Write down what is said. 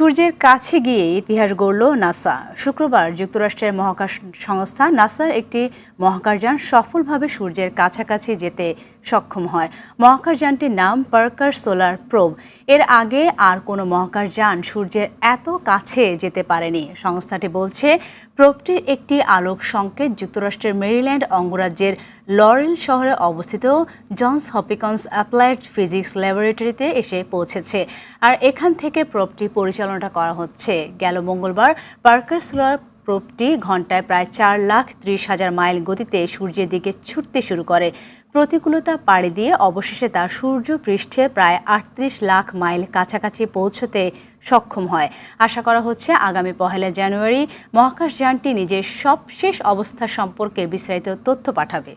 সূর্যের কাছে গিয়ে ইতিহাস গড়ল নাসা। শুক্রবার যুক্তরাষ্ট্রের মহাকাশ সংস্থা নাসার একটি মহাকাশযান সফলভাবে সূর্যের কাছাকাছি যেতে সক্ষম হয়। মহাকাশযানটির নাম পার্কার সোলার প্রোব। এর আগে আর কোনো মহাকাশযান সূর্যের এত কাছে যেতে পারেনি। সংস্থাটি বলছে, প্রোবটির একটি আলোক সংকেত যুক্তরাষ্ট্রের মেরিল্যান্ড অঙ্গরাজ্যের লরেল শহরে অবস্থিত জনস হপিকন্স অ্যাপ্লাইড ফিজিক্স ল্যাবরেটরিতে এসে পৌঁছেছে। আর এখান থেকে প্রোবটি পরিচালনাটা করা হচ্ছে। গেল মঙ্গলবার পার্কার সোলার প্রোবটি ঘন্টায় প্রায় চার লাখ ত্রিশ হাজার মাইল গতিতে সূর্যের দিকে ছুটতে শুরু করে। প্রতিকূলতা পাড়ি দিয়ে অবশেষে তা সূর্য পৃষ্ঠে প্রায় আটত্রিশ লাখ মাইল কাছাকাছি পৌঁছতে সক্ষম হয়। আশা করা হচ্ছে আগামী পহেলা জানুয়ারি মহাকাশযানটি নিজের সবশেষ অবস্থা সম্পর্কে বিস্তারিত তথ্য পাঠাবে।